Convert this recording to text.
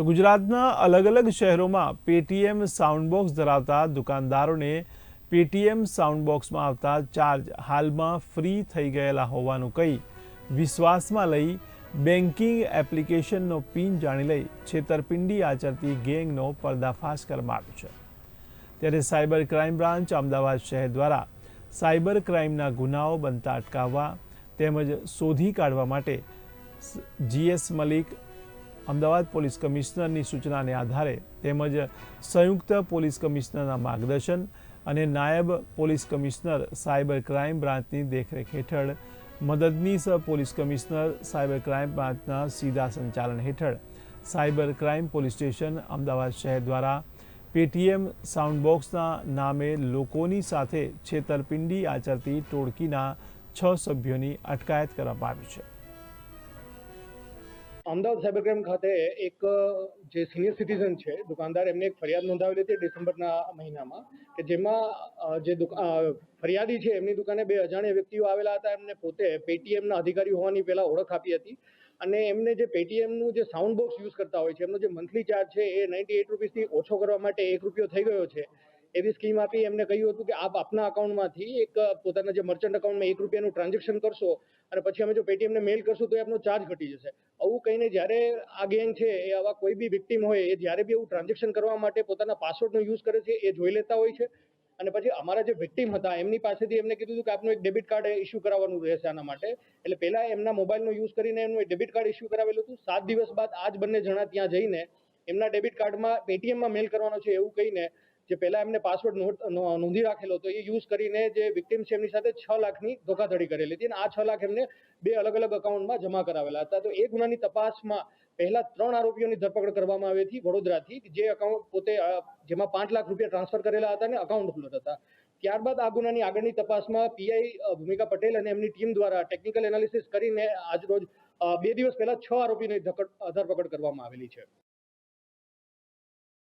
તો ગુજરાતના અલગ અલગ શહેરોમાં પેટીએમ સાઉન્ડબોક્સ ધરાવતા દુકાનદારોને પેટીએમ સાઉન્ડબોક્સમાં આવતા ચાર્જ હાલમાં ફ્રી થઈ ગયેલા હોવાનું કહી વિશ્વાસમાં લઈ બેન્કિંગ એપ્લિકેશનનો પિન જાણી લઈ છેતરપિંડી આચરતી ગેંગનો પર્દાફાશ કરવામાં આવ્યો છે. ત્યારે સાયબર ક્રાઇમ બ્રાન્ચ અમદાવાદ શહેર દ્વારા સાયબર ક્રાઇમના ગુનાઓ બનતા અટકાવવા તેમજ શોધી કાઢવા માટે G S Malik Ahmedabad police કમિશનરની સૂચનાને આધારે તેમજ સંયુક્ત પોલીસ કમિશનરના માર્ગદર્શન અને નાયબ પોલીસ કમિશનર સાયબર ક્રાઇમ બ્રાન્ચની દેખરેખ હેઠળ, મદદનીશ પોલીસ કમિશનર સાયબર ક્રાઇમ બ્રાન્ચના સીધા સંચાલન હેઠળ, cyber crime police station Ahmedabad શહેર દ્વારા પેટીએમ સાઉન્ડબોક્સના નામે લોકોની સાથે છેતરપિંડી આચરતી ટોળકીના છ સભ્યોની અટકાયત કરવામાં આવી છે. અમદાવાદ સાયબર ક્રાઇમ ખાતે એક જે સિનિયર સિટીઝન છે, દુકાનદાર, એમને એક ફરિયાદ નોંધાવેલી હતી ડિસેમ્બરના મહિનામાં કે જેમાં જે ફરિયાદી છે, એમની દુકાને બે અજાણ્યા વ્યક્તિઓ આવેલા હતા. એમને પોતે પેટીએમના અધિકારી હોવાની પહેલા ઓળખ આપી હતી અને એમને જે પેટીએમનું જે સાઉન્ડ બોક્સ યુઝ કરતા હોય છે, એમનો જે મંથલી ચાર્જ છે, એ નાઇન્ટી એટ રૂપીસથી ઓછો કરવા માટે એક રૂપિયો થઈ ગયો છે. એવી સ્કીમ આપી, એમને કહ્યું હતું કે આપ આપના અકાઉન્ટમાંથી એક પોતાના જે મર્ચન્ટ અકાઉન્ટમાં એક રૂપિયાનું ટ્રાન્ઝેક્શન કરશો અને પછી અમે જો પેટીએમને મેલ કરશું તો એ આપનો ચાર્જ ઘટી જશે. આવું કહીને જ્યારે આ ગેંગ છે, એ આવા કોઈ બી વિક્ટીમ હોય, એ જ્યારે બી એવું ટ્રાન્ઝેક્શન કરવા માટે પોતાના પાસવર્ડનો યુઝ કરે છે, એ જોઈ લેતા હોય છે. અને પછી અમારા જે વિક્ટીમ હતા, એમની પાસેથી એમને કીધું હતું કે આપનું એક ડેબિટ કાર્ડ ઇસ્યુ કરાવવાનું રહેશે આના માટે. એટલે પહેલાં એમના મોબાઈલનો યુઝ કરીને એમનું એક ડેબિટ કાર્ડ ઇસ્યુ કરાવેલું હતું. સાત દિવસ બાદ આ જ બંને જણા ત્યાં જઈને એમના ડેબિટ કાર્ડમાં પેટીએમમાં મેલ કરવાનો છે એવું કહીને જે પહેલા એમને પાસવર્ડ નોંધી રાખેલો હતો, એ યુઝ કરીને જે વિક્ટીમ છે એમની સાથે છ લાખની ધોખાધડી કરેલી હતી અને આ છ લાખ એમને બે અલગ અલગ અકાઉન્ટમાં જમા કરાવેલા હતા. તો એ ગુનાની તપાસમાં પહેલા ત્રણ આરોપીઓની ધરપકડ કરવામાં આવી હતી વડોદરાથી, જે અકાઉન્ટ પોતે જેમાં પાંચ લાખ રૂપિયા ટ્રાન્સફર કરેલા હતા અને અકાઉન્ટ હોલ્ડર હતા. ત્યારબાદ આ ગુનાની આગળની તપાસમાં પીઆઈ ભૂમિકા પટેલ અને એમની ટીમ દ્વારા ટેકનિકલ એનાલિસિસ કરીને આજરોજ રોજ બે દિવસ પહેલા છ આરોપીની ધરપકડ કરવામાં આવેલી છે.